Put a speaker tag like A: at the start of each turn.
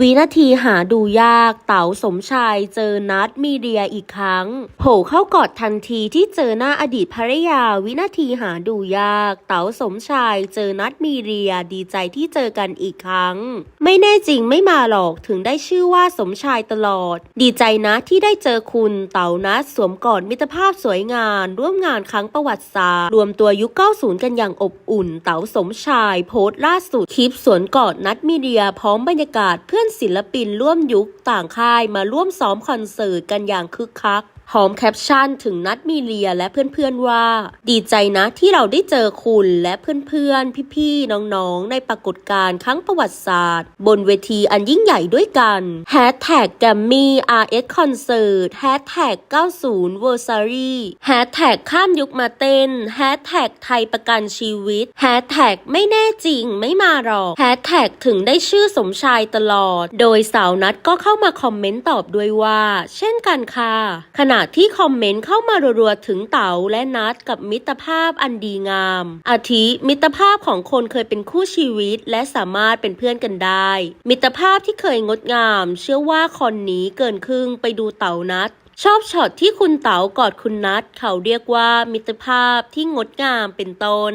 A: วินาทีหาดูยากเต๋าสมชายเจอนัดมีเดียอีกครั้ง โผล่เข้ากอดทันทีที่เจอหน้าอดีตภรรยา วินาทีหาดูยากเต๋าสมชายเจอนัดมีเดียดีใจที่เจอกันอีกครั้ง ไม่แน่จริงไม่มาหรอกถึงได้ชื่อว่าสมชายตลอด ดีใจนะที่ได้เจอคุณเต๋านัดสวมกอดมิตรภาพสวยงามร่วมงานครั้งประวัติศาสตร์รวมตัวยุค 90 กันอย่างอบอุ่น เต๋าสมชายโพสต์ล่าสุดคลิปสวนกอดนัดมีเดียพร้อมบรรยากาศเพื่อนศิลปินร่วมยุคต่างค่ายมาร่วมซ้อมคอนเสิร์ตกันอย่างคึกคัก หอมแคปชั่นถึงนัดมีเลียและเพื่อนๆว่า ดีใจนะที่เราได้เจอคุณและเพื่อนๆ พี่ๆ น้องๆ ในปรากฏการณ์ครั้งประวัติศาสตร์ บนเวทีอันยิ่งใหญ่ด้วยกันแฮชแท็กแกมมี่ RS Concert แฮชแท็ก90 v e r s a r y แฮชแท็กข้ามยุคมาเต้นแฮชแท็กไทยประกันชีวิตแฮชแท็กไม่แน่จริงไม่มาหรอกแฮชแท็กถึงได้ชื่อสมชายตลอด โดยสาวนัดก็เข้ามาคอมเมนต์ตอบด้วยว่า เช่นกันค่ะขณะที่คอมเมนต์เข้ามารัวๆถึงเต๋าและนัดกับมิตรภาพอันดีงาม อาทิมิตรภาพของคนเคยเป็นคู่ชีวิต และสามารถเป็นเพื่อนกันได้ มิตรภาพที่เคยงดงาม เชื่อว่าคนนี้เกินครึ่งไปดูเต๋านัดชอบช็อตที่คุณเต๋ากอดคุณนัดเขาเรียกว่ามิตรภาพที่งดงามเป็นต้น